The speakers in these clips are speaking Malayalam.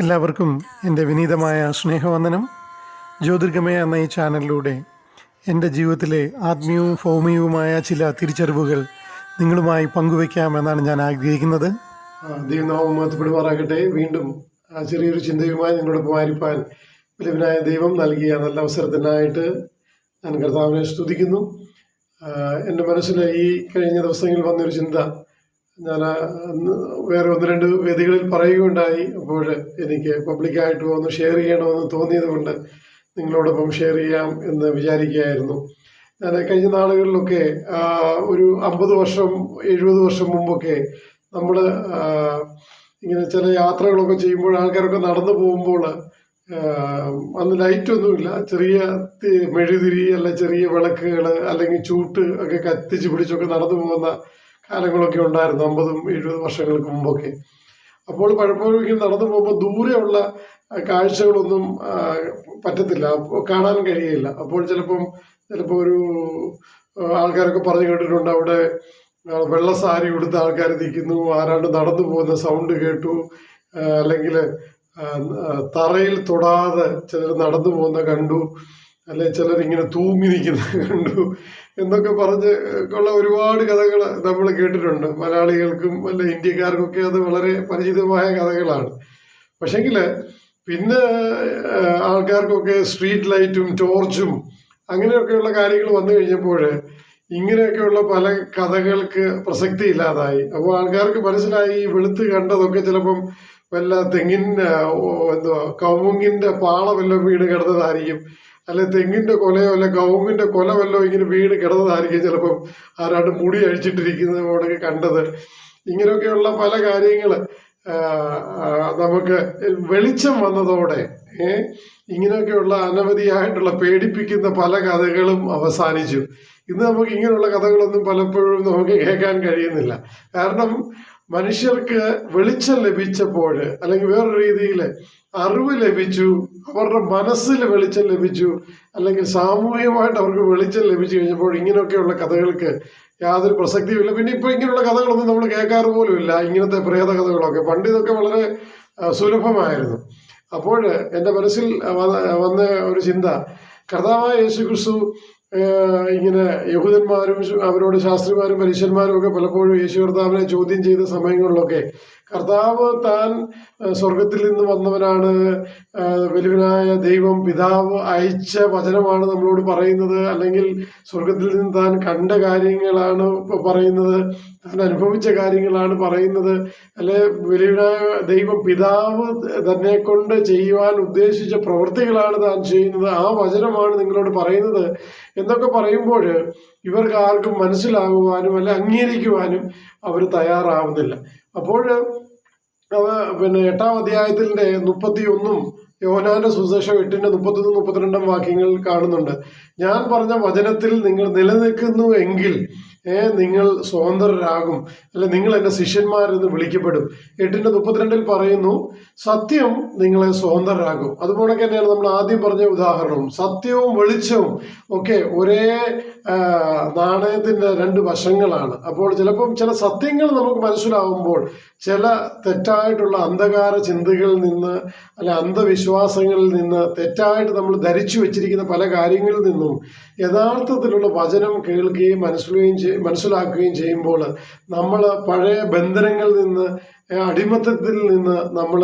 എല്ലാവർക്കും എന്റെ വിനീതമായ സ്നേഹവന്ദനം. ജ്യോതിർഗമയ എന്ന ഈ ചാനലിലൂടെ എന്റെ ജീവിതത്തിലെ ആത്മീയവും ഭൗമികവുമായ ചില തിരിച്ചറിവുകൾ നിങ്ങളുമായി പങ്കുവയ്ക്കാമെന്നാണ് ഞാൻ ആഗ്രഹിക്കുന്നത്. ദൈവനാമം മഹത്വപ്പെടുമാറാകട്ടെ. വീണ്ടും ചെറിയൊരു ചിന്തയുമായി നിങ്ങളോടൊപ്പം ആയിരിക്കാൻ വലുവനായ ദൈവം നൽകിയ നല്ല അവസരത്തിനായിട്ട് ഞാൻ കർത്താവിനെ സ്തുതിക്കുന്നു. എന്റെ മനസ്സിൽ ഈ കഴിഞ്ഞ ദിവസങ്ങളിൽ വന്നൊരു ചിന്ത ഞാൻ വേറെ ഒന്ന് രണ്ട് വേദികളിൽ പറയുകയുണ്ടായി. അപ്പോൾ എനിക്ക് പബ്ലിക്കായിട്ട് ഒന്ന് ഷെയർ ചെയ്യണമെന്ന് തോന്നിയത് കൊണ്ട് നിങ്ങളോടൊപ്പം ഷെയർ ചെയ്യാം എന്ന് വിചാരിക്കുകയായിരുന്നു. ഞാൻ കഴിഞ്ഞ നാളുകളിലൊക്കെ ഒരു അമ്പത് വർഷം എഴുപത് വർഷം മുമ്പൊക്കെ നമ്മൾ ഇങ്ങനെ ചില യാത്രകളൊക്കെ ചെയ്യുമ്പോൾ ആൾക്കാരൊക്കെ നടന്നു പോകുമ്പോൾ അന്ന് ലൈറ്റൊന്നുമില്ല ചെറിയ മെഴുതിരി അല്ല ചെറിയ വിളക്കുകൾ അല്ലെങ്കിൽ ചൂട്ട് ഒക്കെ കത്തിച്ച് പിടിച്ചൊക്കെ നടന്നു പോകുന്ന കാലങ്ങളൊക്കെ ഉണ്ടായിരുന്നു അമ്പതും എഴുപത് വർഷങ്ങൾക്ക് മുമ്പൊക്കെ. അപ്പോൾ പലപ്പോഴും നടന്നു പോകുമ്പോൾ ദൂരെയുള്ള കാഴ്ചകളൊന്നും പറ്റത്തില്ല കാണാൻ കഴിയില്ല. അപ്പോൾ ചിലപ്പം ചിലപ്പോൾ ഒരു ആൾക്കാരൊക്കെ പറഞ്ഞു കേട്ടിട്ടുണ്ട് അവിടെ വെള്ള സാരി ഉടുത്ത ആൾക്കാർ നിൽക്കുന്നു ആരാണ്ട് നടന്നു പോകുന്ന സൗണ്ട് കേട്ടു അല്ലെങ്കിൽ തറയിൽ തൊടാതെ ചിലർ നടന്നു പോകുന്ന കണ്ടു. അല്ലെ ചിലർ ഇങ്ങനെ തൂങ്ങി നിൽക്കുന്നത് കണ്ടു എന്നൊക്കെ പറഞ്ഞ് ഉള്ള ഒരുപാട് കഥകൾ നമ്മൾ കേട്ടിട്ടുണ്ട്. മലയാളികൾക്കും അല്ല ഇന്ത്യക്കാർക്കൊക്കെ അത് വളരെ പരിചിതമായ കഥകളാണ്. പക്ഷെങ്കിൽ പിന്നെ ആൾക്കാർക്കൊക്കെ സ്ട്രീറ്റ് ലൈറ്റും ടോർച്ചും അങ്ങനെയൊക്കെയുള്ള കാര്യങ്ങൾ വന്നു കഴിഞ്ഞപ്പോൾ ഇങ്ങനെയൊക്കെയുള്ള പല കഥകൾക്ക് പ്രസക്തി ഇല്ലാതായി അപ്പോൾ ആൾക്കാർക്ക് മനസ്സിലായി വെളുത്ത് കണ്ടതൊക്കെ ചിലപ്പം വല്ല തെങ്ങിൻ ആ, ഓ, എന്തുവാ കൗമുങ്ങിന്റെ പാള വല്ല വീട് കിടന്നതായിരിക്കും. അല്ലെ തെങ്ങിന്റെ കൊലയോ അല്ലെ കൗമുങ്ങിന്റെ കൊല വല്ലോ ഇങ്ങനെ വീട് കിടന്നതായിരിക്കും ചിലപ്പം ആരാണ്ട് മുടി അഴിച്ചിട്ടിരിക്കുന്നത് പോലൊക്കെ കണ്ടത്. ഇങ്ങനെയൊക്കെയുള്ള പല കാര്യങ്ങൾ നമുക്ക് വെളിച്ചം വന്നതോടെ ഇങ്ങനെയൊക്കെയുള്ള അനവധിയായിട്ടുള്ള പേടിപ്പിക്കുന്ന പല കഥകളും അവസാനിച്ചു. ഇന്ന് നമുക്ക് ഇങ്ങനെയുള്ള കഥകളൊന്നും പലപ്പോഴും നമുക്ക് കേൾക്കാൻ കഴിയുന്നില്ല. കാരണം മനുഷ്യർക്ക് വെളിച്ചം ലഭിച്ചപ്പോൾ അല്ലെങ്കിൽ വേറൊരു രീതിയിൽ അറിവ് ലഭിച്ചു അവരുടെ മനസ്സിൽ വെളിച്ചം ലഭിച്ചു അല്ലെങ്കിൽ സാമൂഹികമായിട്ട് അവർക്ക് വെളിച്ചം ലഭിച്ചു കഴിഞ്ഞപ്പോൾ ഇങ്ങനെയൊക്കെയുള്ള കഥകൾക്ക് യാതൊരു പ്രസക്തിയുമില്ല പിന്നെ ഇപ്പോൾ ഇങ്ങനെയുള്ള കഥകളൊന്നും നമ്മൾ കേൾക്കാറ് പോലുമില്ല ഇങ്ങനത്തെ പ്രേത കഥകളൊക്കെ. പണ്ട് ഇതൊക്കെ വളരെ സുലഭമായിരുന്നു. അപ്പോൾ എന്റെ മനസ്സിൽ വന്ന ഒരു ചിന്ത കർത്താവായ യേശു ക്രിസ്തു ഇങ്ങനെ യഹൂദന്മാരും അവരോട് ശാസ്ത്രിമാരും പരീക്ഷന്മാരും ഒക്കെ പലപ്പോഴും യേശു കർത്താവിനെ ചോദ്യം ചെയ്ത സമയങ്ങളിലൊക്കെ കർത്താവ് താൻ സ്വർഗത്തിൽ നിന്ന് വന്നവനാണ്. വലുവിനായ ദൈവം പിതാവ് അയച്ച വചനമാണ് നമ്മളോട് പറയുന്നത്. അല്ലെങ്കിൽ സ്വർഗത്തിൽ നിന്ന് താൻ കണ്ട കാര്യങ്ങളാണ് പറയുന്നത്. താൻ അനുഭവിച്ച കാര്യങ്ങളാണ് പറയുന്നത്. അല്ലെ വലുവിനായ ദൈവം പിതാവ് തന്നെ കൊണ്ട് ചെയ്യുവാൻ ഉദ്ദേശിച്ച പ്രവൃത്തികളാണ് താൻ ചെയ്യുന്നത്. ആ വചനമാണ് നിങ്ങളോട് പറയുന്നത്. എന്നൊക്കെ പറയുമ്പോൾ ഇവർക്ക് ആർക്കും മനസ്സിലാകുവാനും അല്ലെ അംഗീകരിക്കുവാനും അവർ തയ്യാറാവുന്നില്ല. അപ്പോൾ പിന്നെ എട്ടാം അധ്യായത്തിന്റെ മുപ്പത്തി ഒന്നും യോഹനാന്റെ സുശേഷം എട്ടിന്റെ മുപ്പത്തൊന്ന് മുപ്പത്തിരണ്ടും വാക്യങ്ങൾ കാണുന്നുണ്ട്. ഞാൻ പറഞ്ഞ വചനത്തിൽ നിങ്ങൾ നിലനിൽക്കുന്നു എങ്കിൽ ഏ നിങ്ങൾ സ്വതന്ത്രരാകും. അല്ലെ നിങ്ങൾ എന്റെ ശിഷ്യന്മാരെന്ന് വിളിക്കപ്പെടും. എട്ടിന്റെ മുപ്പത്തിരണ്ടിൽ പറയുന്നു സത്യം നിങ്ങളെ സ്വതന്ത്രരാകും അതുപോലെ തന്നെയാണ് നമ്മൾ ആദ്യം പറഞ്ഞ ഉദാഹരണവും. സത്യവും വെളിച്ചവും ഒക്കെ ഒരേ ആ, നാണയത്തിന്റെ രണ്ട് വശങ്ങളാണ്. അപ്പോൾ ചിലപ്പം ചില സത്യങ്ങൾ നമുക്ക് മനസ്സിലാവുമ്പോൾ ചില തെറ്റായിട്ടുള്ള അന്ധകാര ചിന്തകളിൽ നിന്ന് അല്ല അന്ധവിശ്വാസങ്ങളിൽ നിന്ന് തെറ്റായിട്ട് നമ്മൾ ധരിച്ചു വെച്ചിരിക്കുന്ന പല കാര്യങ്ങളിൽ നിന്നും യഥാർത്ഥത്തിലുള്ള വചനം കേൾക്കുകയും മനസ്സിലുകയും മനസ്സിലാക്കുകയും ചെയ്യുമ്പോൾ നമ്മൾ പഴയ ബന്ധനങ്ങളിൽ നിന്ന് അടിമത്തത്തിൽ നിന്ന് നമ്മൾ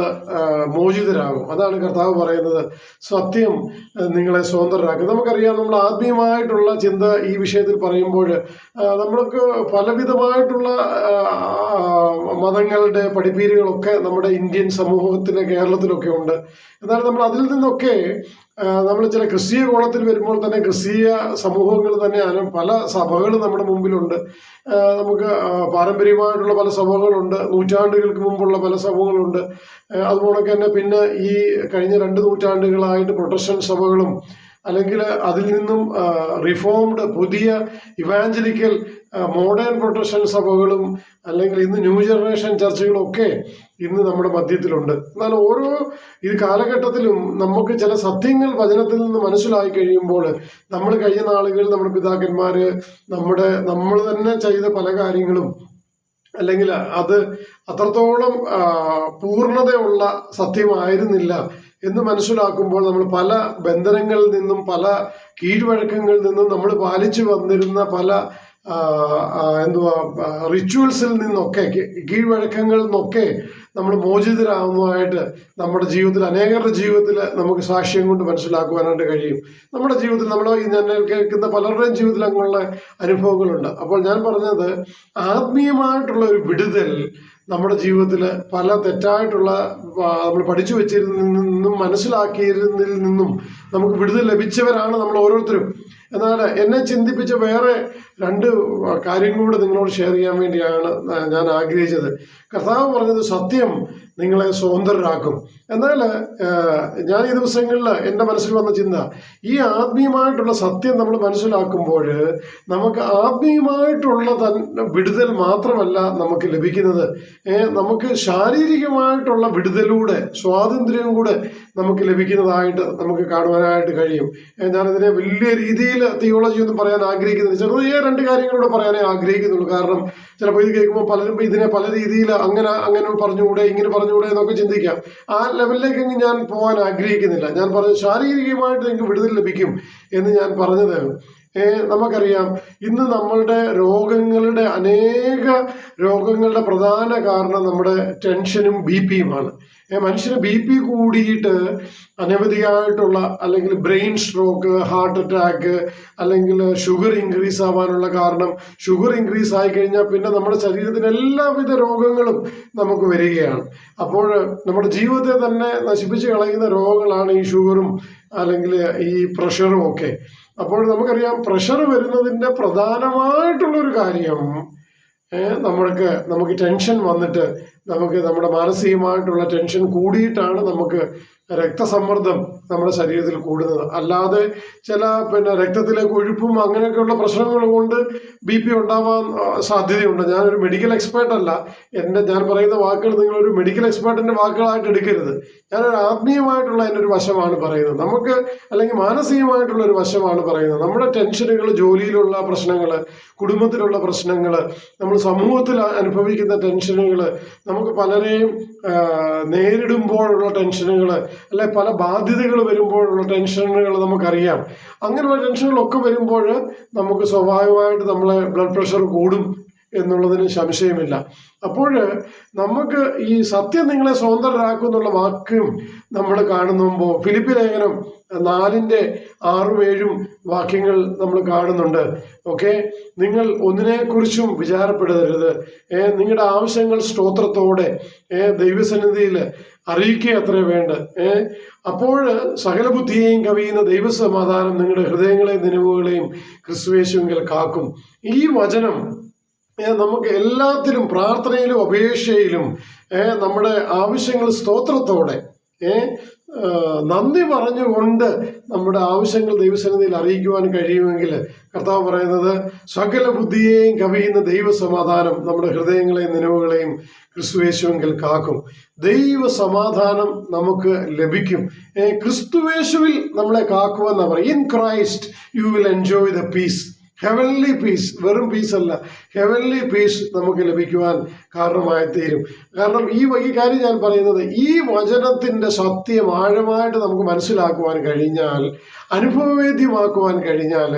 മോചിതരാകും. അതാണ് കർത്താവ് പറയുന്നത്. സത്യം നിങ്ങളെ സ്വതന്ത്രരാക്കും. നമുക്കറിയാം നമ്മൾ ആത്മീയമായിട്ടുള്ള ചിന്ത ഈ വിഷയത്തിൽ പറയുമ്പോൾ നമ്മൾക്ക് പലവിധമായിട്ടുള്ള മതങ്ങളുടെ പഠിപ്പീരുകളൊക്കെ നമ്മുടെ ഇന്ത്യൻ സമൂഹത്തിലെ കേരളത്തിലൊക്കെ ഉണ്ട്. എന്നാൽ നമ്മൾ അതിൽ നിന്നൊക്കെ നമ്മൾ ചില ക്രിസ്തീയ കോളത്തിൽ വരുമ്പോൾ തന്നെ ക്രിസ്തീയ സമൂഹങ്ങൾ തന്നെയാലും പല സഭകൾ നമ്മുടെ മുമ്പിലുണ്ട്. നമുക്ക് പാരമ്പര്യമായിട്ടുള്ള പല സഭകളുണ്ട്. നൂറ്റാണ്ടുകൾക്ക് മുമ്പുള്ള പല സഭകളുണ്ട്. അതുപോലെ തന്നെ പിന്നെ ഈ കഴിഞ്ഞ രണ്ട് നൂറ്റാണ്ടുകളായിട്ട് പ്രൊട്ടക്ഷൻ സഭകളും അല്ലെങ്കിൽ അതിൽ നിന്നും റിഫോംഡ് പുതിയ ഇവാഞ്ചലിക്കൽ മോഡേൺ പ്രൊട്ടക്ഷൻ സഭകളും അല്ലെങ്കിൽ ഇന്ന് ന്യൂ ജനറേഷൻ ചർച്ചകളും ഒക്കെ ഇന്ന് നമ്മുടെ മധ്യത്തിലുണ്ട്. എന്നാൽ ഓരോ ഈ കാലഘട്ടത്തിലും നമുക്ക് ചില സത്യങ്ങൾ വചനത്തിൽ നിന്ന് മനസ്സിലായി കഴിയുമ്പോൾ നമ്മൾ കഴിഞ്ഞ നാളുകളിൽ നമ്മുടെ പിതാക്കന്മാർ നമ്മുടെ നമ്മൾ തന്നെ ചെയ്ത പല കാര്യങ്ങളും അല്ലെങ്കിൽ അത് അത്രത്തോളം പൂർണതയുള്ള സത്യമായിരുന്നില്ല എന്ന് മനസ്സിലാക്കുമ്പോൾ നമ്മൾ പല ബന്ധനങ്ങളിൽ നിന്നും പല കീഴ്വഴക്കങ്ങളിൽ നിന്നും നമ്മൾ പാലിച്ചു വന്നിരുന്ന പല എന്തുവാ റിച്വൽസിൽ നിന്നൊക്കെ കീഴ്വഴക്കങ്ങളിൽ നിന്നൊക്കെ നമ്മൾ മോചിതരാകുന്നതായിട്ട് നമ്മുടെ ജീവിതത്തിൽ അനേകരുടെ ജീവിതത്തിൽ നമുക്ക് സാക്ഷ്യം കൊണ്ട് മനസ്സിലാക്കുവാനായിട്ട് കഴിയും. നമ്മുടെ ജീവിതത്തിൽ നമ്മൾ ഞാൻ കേൾക്കുന്ന പലരുടെയും ജീവിതത്തിൽ അങ്ങനെയുള്ള അനുഭവങ്ങളുണ്ട്. അപ്പോൾ ഞാൻ പറഞ്ഞത് ആത്മീയമായിട്ടുള്ള ഒരു വിടുതൽ നമ്മുടെ ജീവിതത്തിൽ പല തെറ്റായിട്ടുള്ള നമ്മൾ പഠിച്ചു വെച്ചിരുന്നതിൽ നിന്നും മനസ്സിലാക്കിയിരുന്നതിൽ നിന്നും നമുക്ക് വിടുതൽ ലഭിച്ചവരാണ് നമ്മൾ ഓരോരുത്തരും. എന്നാൽ എന്നെ ചിന്തിപ്പിച്ച വേറെ രണ്ട് കാര്യം കൂടെ നിങ്ങളോട് ഷെയർ ചെയ്യാൻ വേണ്ടിയാണ് ഞാൻ ആഗ്രഹിച്ചത്. കർത്താവ് പറഞ്ഞത് സത്യം നിങ്ങളെ സ്വതന്ത്രരാക്കും. എന്നാൽ ഞാൻ ഈ ദിവസങ്ങളിൽ എന്റെ മനസ്സിൽ വന്ന ചിന്ത ഈ ആത്മീയമായിട്ടുള്ള സത്യം നമ്മൾ മനസ്സിലാക്കുമ്പോൾ നമുക്ക് ആത്മീയമായിട്ടുള്ള തൻ വിടുതൽ മാത്രമല്ല നമുക്ക് ലഭിക്കുന്നത്. നമുക്ക് ശാരീരികമായിട്ടുള്ള വിടുതലൂടെ സ്വാതന്ത്ര്യവും കൂടെ നമുക്ക് ലഭിക്കുന്നതായിട്ട് നമുക്ക് കാണുവാനായിട്ട് കഴിയും. ഞാനതിനെ വലിയ രീതിയിൽ തിയോളജി ഒന്നും പറയാൻ ആഗ്രഹിക്കുന്നില്ല. ചെറിയ രണ്ട് കാര്യങ്ങളോട് പറയാനേ ആഗ്രഹിക്കുന്നുള്ളൂ. കാരണം ചിലപ്പോൾ ഇത് കേൾക്കുമ്പോൾ പലരും ഇതിനെ പല രീതിയിൽ അങ്ങനെ അങ്ങനെ പറഞ്ഞുകൂടെ ഇങ്ങനെ പറഞ്ഞുകൂടെ എന്നൊക്കെ ചിന്തിക്കാം. ആ ലെവലിലേക്ക് ഞാൻ പോകാൻ ആഗ്രഹിക്കുന്നില്ല. ഞാൻ പറഞ്ഞു ശാരീരികമായിട്ട് നിങ്ങൾക്ക് വിടുതൽ ലഭിക്കും എന്ന് ഞാൻ പറഞ്ഞത് നമുക്കറിയാം. ഇന്ന് നമ്മളുടെ രോഗങ്ങളുടെ അനേക രോഗങ്ങളുടെ പ്രധാന കാരണം നമ്മുടെ ടെൻഷനും ബി പിയുമാണ്. മനുഷ്യന് ബി പി കൂടിയിട്ട് അനവധിയായിട്ടുള്ള അല്ലെങ്കിൽ ബ്രെയിൻ സ്ട്രോക്ക് ഹാർട്ട് അറ്റാക്ക് അല്ലെങ്കിൽ ഷുഗർ ഇൻക്രീസ് ആവാനുള്ള കാരണം ഷുഗർ ഇൻക്രീസ് ആയി കഴിഞ്ഞാൽ പിന്നെ നമ്മുടെ ശരീരത്തിന് എല്ലാവിധ രോഗങ്ങളും നമുക്ക് വരികയാണ്. അപ്പോൾ നമ്മുടെ ജീവിതത്തെ തന്നെ നശിപ്പിച്ച് കളയുന്ന രോഗങ്ങളാണ് ഈ ഷുഗറും അല്ലെങ്കിൽ ഈ പ്രഷറും ഒക്കെ. അപ്പോൾ നമുക്കറിയാം പ്രഷർ വരുന്നതിന്റെ പ്രധാനമായിട്ടുള്ളൊരു കാര്യം നമ്മൾക്ക് നമുക്ക് ടെൻഷൻ വന്നിട്ട് നമുക്ക് നമ്മുടെ മാനസികമായിട്ടുള്ള ടെൻഷൻ കൂടിയിട്ടാണ് നമുക്ക് രക്തസമ്മർദ്ദം നമ്മുടെ ശരീരത്തിൽ കൂടുന്നത്. അല്ലാതെ ചില പിന്നെ രക്തത്തിലെ കൊഴുപ്പും അങ്ങനെയൊക്കെയുള്ള പ്രശ്നങ്ങൾ കൊണ്ട് ബി പി ഉണ്ടാവാൻ സാധ്യതയുണ്ട്. ഞാനൊരു മെഡിക്കൽ എക്സ്പേർട്ട് അല്ല. എന്റെ ഞാൻ പറയുന്ന വാക്കുകൾ നിങ്ങളൊരു മെഡിക്കൽ എക്സ്പേർട്ടിന്റെ വാക്കുകളായിട്ട് എടുക്കരുത്. ഞാനൊരു ആത്മീയമായിട്ടുള്ള എന്റെ ഒരു വശമാണ് പറയുന്നത്. നമുക്ക് അല്ലെങ്കിൽ മാനസികമായിട്ടുള്ള ഒരു വശമാണ് പറയുന്നത്. നമ്മുടെ ടെൻഷനുകൾ ജോലിയിലുള്ള പ്രശ്നങ്ങൾ കുടുംബത്തിലുള്ള പ്രശ്നങ്ങൾ നമ്മൾ സമൂഹത്തിൽ അനുഭവിക്കുന്ന ടെൻഷനുകൾ നമുക്ക് പലരെയും നേരിടുമ്പോഴുള്ള ടെൻഷനുകൾ അല്ലെ പല ബാധ്യതകൾ വരുമ്പോഴുള്ള ടെൻഷനുകൾ നമുക്കറിയാം. അങ്ങനെയുള്ള ടെൻഷനുകളൊക്കെ വരുമ്പോൾ നമുക്ക് സ്വാഭാവികമായിട്ട് നമ്മളെ ബ്ലഡ് പ്രഷർ കൂടും എന്നുള്ളതിന് സംശയമില്ല. അപ്പോൾ നമുക്ക് ഈ സത്യം നിങ്ങളെ സ്വതന്ത്രരാക്കും എന്നുള്ള വാക്കും നമ്മൾ കാണുമ്പോൾ ഫിലിപ്പ് ലേഖനം നാലിന്റെ ആറും ഏഴും വാക്യങ്ങൾ നമ്മൾ കാണുന്നുണ്ട്. ഓക്കെ നിങ്ങൾ ഒന്നിനെക്കുറിച്ചും വിചാരപ്പെടരുത്. നിങ്ങളുടെ ആവശ്യങ്ങൾ സ്തോത്രത്തോടെ ദൈവസന്നിധിയിൽ അറിയിക്കുക അത്രേ വേണ്ട. അപ്പോൾ സകല ബുദ്ധിയെയും കവിയുന്ന ദൈവസമാധാനം നിങ്ങളുടെ ഹൃദയങ്ങളെയും നിലവുകളെയും ക്രിസ്തുവേശുവിൽ കാക്കും. ഈ വചനം നമുക്ക് എല്ലാത്തിലും പ്രാർത്ഥനയിലും അപേക്ഷയിലും നമ്മുടെ ആവശ്യങ്ങൾ സ്തോത്രത്തോടെ നന്ദി പറഞ്ഞുകൊണ്ട് നമ്മുടെ ആവശ്യങ്ങൾ ദൈവസന്നിധിയിൽ അറിയിക്കുവാൻ കഴിയുമെങ്കിൽ കർത്താവ് പറയുന്നത് സകല ബുദ്ധിയെയും കവിയുന്ന ദൈവസമാധാനം നമ്മുടെ ഹൃദയങ്ങളെയും നിലവുകളെയും ക്രിസ്തുവേശുവെങ്കിൽ കാക്കും. ദൈവ സമാധാനം നമുക്ക് ലഭിക്കും. ക്രിസ്തുവേശുവിൽ നമ്മളെ കാക്കുവെന്നാ പറയും in Christ you will enjoy the peace heavenly peace വെറും പീസ് അല്ല. ഹെവൻലി പീസ് നമുക്ക് ലഭിക്കുവാൻ കാരണമായി തീരും കാരണം ഈ ഈ കാര്യം ഞാൻ പറയുന്നത് ഈ വചനത്തിന്റെ സത്യം ആഴമായിട്ട് നമുക്ക് മനസ്സിലാക്കുവാൻ കഴിഞ്ഞാൽ അനുഭവവേദ്യമാക്കുവാൻ കഴിഞ്ഞാൽ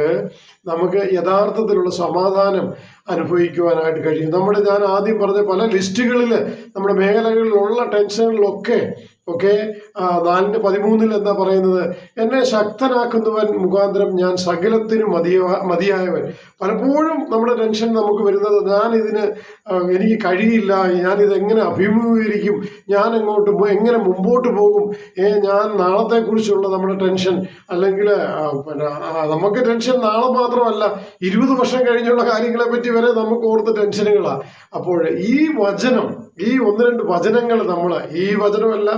നമുക്ക് യഥാർത്ഥത്തിലുള്ള സമാധാനം അനുഭവിക്കുവാനായിട്ട് കഴിയും. നമ്മുടെ ഞാൻ ആദ്യം പറഞ്ഞ പല ലിസ്റ്റുകളിൽ നമ്മുടെ മേഖലകളിലുള്ള ടെൻഷനുകളിലൊക്കെ ഒക്കെ നാലിന്റെ പതിമൂന്നിൽ എന്താ പറയുന്നത്? എന്നെ ശക്തനാക്കുന്നവൻ മുഖാന്തരം ഞാൻ സകലത്തിനും മതിയ മതിയായവൻ. പലപ്പോഴും നമ്മുടെ ടെൻഷൻ നമുക്ക് വരുന്നത് ഞാൻ ഇതിന് എനിക്ക് കഴിയില്ല. ഞാൻ എങ്ങനെ അഭിമുഖീകരിക്കും? ഞാൻ എങ്ങോട്ട് എങ്ങനെ മുമ്പോട്ട് പോകും? ഏ ഞാൻ നാളത്തെക്കുറിച്ചുള്ള നമ്മുടെ ടെൻഷൻ അല്ലെങ്കിൽ പിന്നെ നമുക്ക് ടെൻഷൻ നാളെ മാത്രമല്ല ഇരുപത് വർഷം കഴിഞ്ഞുള്ള കാര്യങ്ങളെ പറ്റി വരെ നമുക്ക് ഓർത്ത് ടെൻഷനുകളാണ് അപ്പോൾ ഈ വചനം ഈ ഒന്ന് രണ്ട് വചനങ്ങൾ നമ്മൾ ഈ വചനമല്ല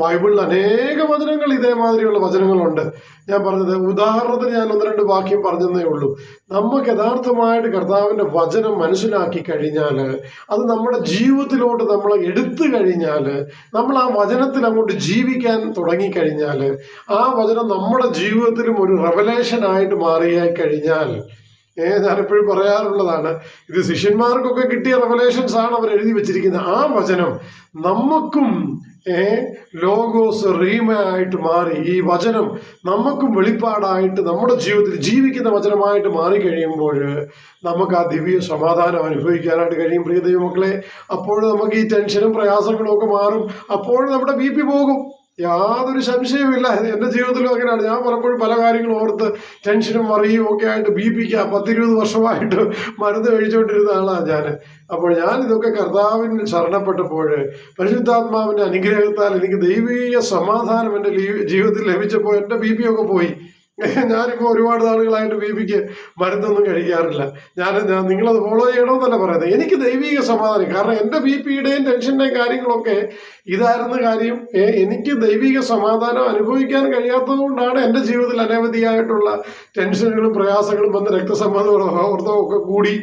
ബൈബിളിൽ അനേക വചനങ്ങൾ ഇതേമാതിരിയുള്ള വചനങ്ങളുണ്ട്. ഞാൻ പറഞ്ഞത് ഉദാഹരണത്തിന് ഞാൻ ഒന്ന് രണ്ട് വാക്യം പറഞ്ഞതേ ഉള്ളൂ. നമുക്ക് യഥാർത്ഥമായിട്ട് കർത്താവിന്റെ വചനം മനസ്സിലാക്കി കഴിഞ്ഞാൽ അത് നമ്മുടെ ജീവിതത്തിലോട്ട് നമ്മൾ എടുത്തു കഴിഞ്ഞാൽ നമ്മൾ ആ വചനത്തിൽ അങ്ങോട്ട് ജീവിക്കാൻ തുടങ്ങിക്കഴിഞ്ഞാൽ ആ വചനം നമ്മുടെ ജീവിതത്തിലും ഒരു റെവലേഷൻ ആയിട്ട് മാറിയായി കഴിഞ്ഞാൽ ഏ ഞാനെപ്പോഴും പറയാറുള്ളതാണ്. ഇത് ശിഷ്യന്മാർക്കൊക്കെ കിട്ടിയ റെവലേഷൻസ് ആണ് അവർ എഴുതി വെച്ചിരിക്കുന്നത്. ആ വചനം നമുക്കും ഏ ലോഗോസ് റീമ ആയിട്ട് മാറി ഈ വചനം നമുക്കും വെളിപ്പാടായിട്ട് നമ്മുടെ ജീവിതത്തിൽ ജീവിക്കുന്ന വചനമായിട്ട് മാറി കഴിയുമ്പോൾ നമുക്ക് ആ ദിവ്യ സമാധാനം അനുഭവിക്കാനായിട്ട് കഴിയും പ്രിയ ദൈവമക്കളെ. അപ്പോൾ നമുക്ക് ഈ ടെൻഷനും പ്രയാസങ്ങളും ഒക്കെ മാറും. അപ്പോൾ നമ്മുടെ ബി പോകും. യാതൊരു സംശയവുമില്ല. എന്റെ ജീവിതത്തിലും അങ്ങനെയാണ്. ഞാൻ പലപ്പോഴും പല കാര്യങ്ങളും ഓർത്ത് ടെൻഷനും മറിയും ഒക്കെ ആയിട്ട് ബി പിക്ക് പത്തിരുപത് വർഷമായിട്ട് മരുന്ന് കഴിച്ചുകൊണ്ടിരുന്ന ആളാണ് ഞാൻ അപ്പോൾ ഞാൻ ഇതൊക്കെ കർത്താവിന് ശരണപ്പെട്ടപ്പോൾ പരിശുദ്ധാത്മാവിന്റെ അനുഗ്രഹത്താൽ എനിക്ക് ദൈവീയ സമാധാനം എന്റെ ജീവിതത്തിൽ ലഭിച്ചപ്പോൾ എന്റെ ബി പി ഒക്കെ പോയി. ഞാനിപ്പോൾ ഒരുപാട് നാളുകളായിട്ട് ബേബിക്ക് മരുന്നൊന്നും കഴിക്കാറില്ല. ഞാൻ ഞാൻ നിങ്ങളത് ഫോളോ ചെയ്യണമെന്നല്ല പറയുന്നത്. എനിക്ക് ദൈവിക സമാധാനം. കാരണം എന്റെ ബി പിയുടെയും ടെൻഷന്റെയും കാര്യങ്ങളൊക്കെ ഇതായിരുന്ന കാര്യം എനിക്ക് ദൈവിക സമാധാനം അനുഭവിക്കാൻ കഴിയാത്തത് കൊണ്ടാണ് എന്റെ ജീവിതത്തിൽ അനവധിയായിട്ടുള്ള ടെൻഷനുകളും പ്രയാസങ്ങളും വന്ന് രക്തസമ്മർദ്ദവും ഒക്കെ കൂടി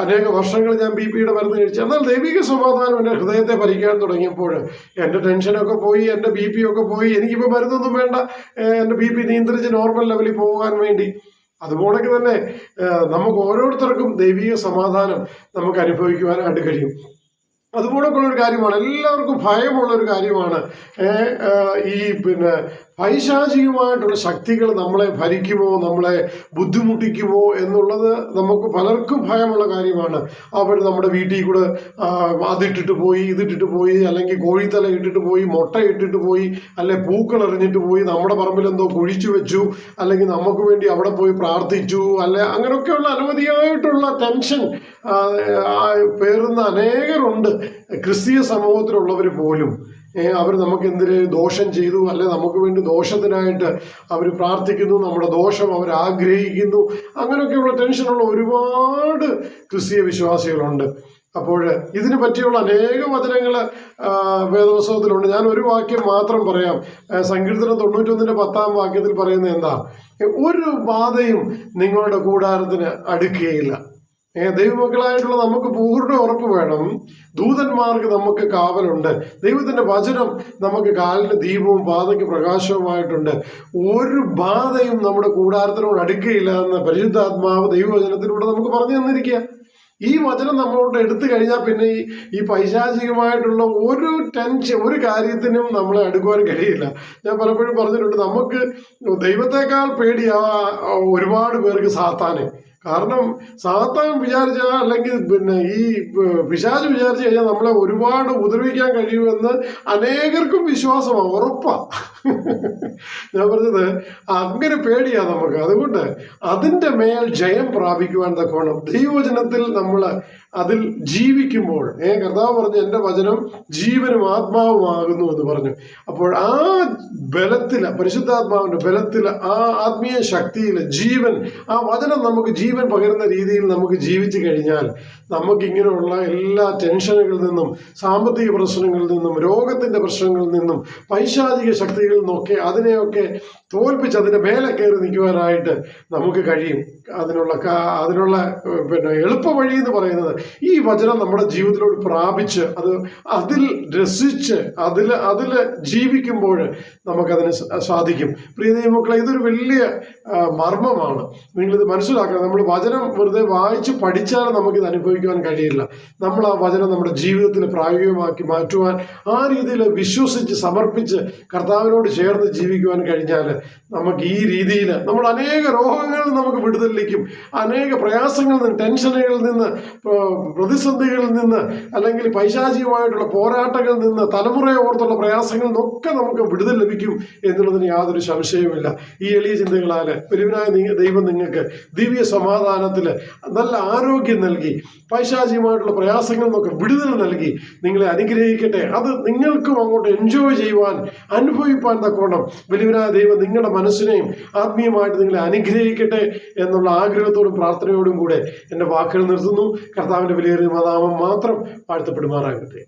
അനേക വർഷങ്ങൾ ഞാൻ ബി പിയുടെ മരുന്ന് കഴിച്ചു. എന്നാൽ ദൈവിക സമാധാനം എന്റെ ഹൃദയത്തെ ഭരിക്കാൻ തുടങ്ങിയപ്പോൾ എന്റെ ടെൻഷനൊക്കെ പോയി എന്റെ ബി പി ഒക്കെ പോയി. എനിക്കിപ്പോൾ മരുന്നൊന്നും വേണ്ട. എന്റെ ബി പി നിയന്ത്രിച്ച് നോർമൽ ലെവലിൽ പോകാൻ വേണ്ടി. അതുപോലൊക്കെ തന്നെ നമുക്ക് ഓരോരുത്തർക്കും ദൈവിക സമാധാനം നമുക്ക് അനുഭവിക്കുവാനായിട്ട് കഴിയും. അതുപോലൊക്കെയുള്ള ഒരു കാര്യമാണ് എല്ലാവർക്കും ഭയമുള്ള ഒരു കാര്യമാണ് ഈ പിന്നെ പൈശാചികമായിട്ടുള്ള ശക്തികൾ നമ്മളെ ഭരിക്കുമോ നമ്മളെ ബുദ്ധിമുട്ടിക്കുമോ എന്നുള്ളത് നമുക്ക് പലർക്കും ഭയമുള്ള കാര്യമാണ്. അവർ നമ്മുടെ വീട്ടിൽ കൂടെ അതിട്ടിട്ട് പോയി ഇതിട്ടിട്ട് പോയി അല്ലെങ്കിൽ കോഴിത്തല ഇട്ടിട്ട് പോയി മുട്ട ഇട്ടിട്ട് പോയി അല്ലെ പൂക്കൾ എറിഞ്ഞിട്ട് പോയി നമ്മുടെ പറമ്പിൽ എന്തോ കുഴിച്ചു വെച്ചു അല്ലെങ്കിൽ നമുക്ക് വേണ്ടി അവിടെ പോയി പ്രാർത്ഥിച്ചു അല്ലെ അങ്ങനെയൊക്കെയുള്ള അനവധിയായിട്ടുള്ള ടെൻഷൻ പേറുന്ന അനേകരുണ്ട്. ക്രിസ്തീയ സമൂഹത്തിലുള്ളവർ പോലും അവർ നമുക്ക് എന്തിന് ദോഷം ചെയ്തു അല്ലെ നമുക്ക് വേണ്ടി ദോഷത്തിനായിട്ട് അവർ പ്രാർത്ഥിക്കുന്നു നമ്മുടെ ദോഷം അവർ ആഗ്രഹിക്കുന്നു. അങ്ങനെയൊക്കെയുള്ള ടെൻഷനുള്ള ഒരുപാട് ക്രിസ്തീയ വിശ്വാസികളുണ്ട്. അപ്പോൾ ഇതിനു പറ്റിയുള്ള അനേക വചനങ്ങൾ വേദപുസ്തകത്തിലുണ്ട്. ഞാൻ ഒരു വാക്യം മാത്രം പറയാം. സങ്കീർത്തനം തൊണ്ണൂറ്റൊന്നിന്റെ പത്താം വാക്യത്തിൽ പറയുന്നത് എന്താ? ഒരു ബാധയും നിങ്ങളുടെ കൂടാരത്തിന് അടുക്കുകയില്ല. ദൈവമക്കളായിട്ടുള്ള നമുക്ക് പൂർണ ഉറപ്പ് വേണം. ദൂതന്മാർക്ക് നമുക്ക് കാവലുണ്ട്. ദൈവത്തിന്റെ വചനം നമുക്ക് കാലിന് ദീപവും പാതയ്ക്ക് പ്രകാശവുമായിട്ടുണ്ട്. ഒരു ബാധയും നമ്മുടെ കൂടാരത്തിനോട് അടുക്കയില്ല എന്ന പരിശുദ്ധാത്മാവ് ദൈവവചനത്തിലൂടെ നമുക്ക് പറഞ്ഞു തന്നിരിക്കുക. ഈ വചനം നമ്മളോട് എടുത്തു കഴിഞ്ഞാൽ പിന്നെ ഈ ഈ പൈശാചികമായിട്ടുള്ള ഒരു ടെൻഷൻ ഒരു കാര്യത്തിനും നമ്മളെ അടുക്കുവാൻ കഴിയില്ല. ഞാൻ പലപ്പോഴും പറഞ്ഞിട്ടുണ്ട് നമുക്ക് ദൈവത്തെക്കാൾ പേടിയാ ഒരുപാട് പേർക്ക് സാത്താനെ. കാരണം സാത്താൻ വിചാരിച്ച അല്ലെങ്കിൽ പിന്നെ ഈ പിശാജ് വിചാരിച്ചു കഴിഞ്ഞാൽ നമ്മളെ ഒരുപാട് ഉപദ്രവിക്കാൻ കഴിയുമെന്ന് അനേകർക്കും വിശ്വാസമാണ് ഉറപ്പാണ് ഞാൻ പറഞ്ഞത് അങ്ങനെ പേടിയാ നമുക്ക്. അതുകൊണ്ട് അതിന്റെ മേൽ ജയം പ്രാപിക്കുവാൻ തക്കോണം ദൈവവചനത്തിൽ നമ്മൾ അതിൽ ജീവിക്കുമ്പോൾ ഏ കർത്താവ് പറഞ്ഞു എന്റെ വചനം ജീവനും ആത്മാവുമാകുന്നു എന്ന് പറഞ്ഞു. അപ്പോൾ ആ ബലത്തിൽ പരിശുദ്ധാത്മാവിന്റെ ബലത്തിൽ ആ ആത്മീയ ശക്തിയിൽ ജീവൻ ആ വചനം നമുക്ക് ജീവൻ പകരുന്ന രീതിയിൽ നമുക്ക് ജീവിച്ചു കഴിഞ്ഞാൽ നമുക്ക് ഇങ്ങനെയുള്ള എല്ലാ ടെൻഷനുകളിൽ നിന്നും സാമ്പത്തിക പ്രശ്നങ്ങളിൽ നിന്നും രോഗത്തിന്റെ പ്രശ്നങ്ങളിൽ നിന്നും പൈശാചിക ശക്തികളിൽ നിന്നൊക്കെ അതിനെയൊക്കെ തോൽപ്പിച്ച് അതിന്റെ മേലെ കയറി നിൽക്കുവാനായിട്ട് നമുക്ക് കഴിയും. അതിനുള്ള അതിനുള്ള പിന്നെ എളുപ്പ വഴി എന്ന് പറയുന്നത് ഈ വചനം നമ്മുടെ ജീവിതത്തിലോട് പ്രാപിച്ച് അത് അതിൽ രസിച്ച് അതിൽ അതിൽ ജീവിക്കുമ്പോൾ നമുക്കതിന് സാധിക്കും. പ്രിയ ഇതൊരു വലിയ മർമ്മമാണ്. നിങ്ങളിത് മനസ്സിലാക്കണം. നമ്മൾ വചനം വെറുതെ വായിച്ച് പഠിച്ചാൽ നമുക്കിത് അനുഭവിക്കുവാൻ കഴിയില്ല. നമ്മൾ ആ വചനം നമ്മുടെ ജീവിതത്തിൽ പ്രായോഗികമാക്കി മാറ്റുവാൻ ആ രീതിയിൽ വിശ്വസിച്ച് സമർപ്പിച്ച് കർത്താവിനോട് ചേർന്ന് ജീവിക്കുവാൻ കഴിഞ്ഞാൽ നമുക്ക് ഈ രീതിയിൽ നമ്മൾ അനേക രോഗങ്ങളിൽ നമുക്ക് വിടുതലിലേക്കും അനേക പ്രയാസങ്ങളിൽ നിന്ന് ടെൻഷനുകളിൽ നിന്ന് പ്രതിസന്ധികളിൽ നിന്ന് അല്ലെങ്കിൽ പൈശാചികമായിട്ടുള്ള പോരാട്ടങ്ങളിൽ നിന്ന് തലമുറയെ ഓർത്തുള്ള പ്രയാസങ്ങളിൽ നിന്നൊക്കെ നമുക്ക് വിടുതൽ ലഭിക്കും എന്നുള്ളതിന് യാതൊരു സംശയവുമില്ല. ഈ എളിയ ചിന്തകളാൽ പെരുവിനായ ദൈവം നിങ്ങൾക്ക് ദിവ്യ സമാധാനത്തിൽ നല്ല ആരോഗ്യം നൽകി പൈശാചികമായിട്ടുള്ള പ്രയാസങ്ങളിൽ നിന്നൊക്കെ വിടുതൽ നൽകി നിങ്ങളെ അനുഗ്രഹിക്കട്ടെ. അത് നിങ്ങൾക്കും അങ്ങോട്ട് എൻജോയ് ചെയ്യുവാൻ അനുഭവിപ്പാൻ തക്കോണം വലിയവനായ ദൈവം നിങ്ങളുടെ മനസ്സിനെയും ആത്മീയമായിട്ട് നിങ്ങളെ അനുഗ്രഹിക്കട്ടെ എന്നുള്ള ആഗ്രഹത്തോടും പ്രാർത്ഥനയോടും കൂടെ എന്റെ വാക്കുകൾ നിർത്തുന്നു. കർത്താവിന്റെ വിലയേറിയ നാമം മാത്രം വാഴ്ത്തപ്പെടുമാറാകട്ടെ.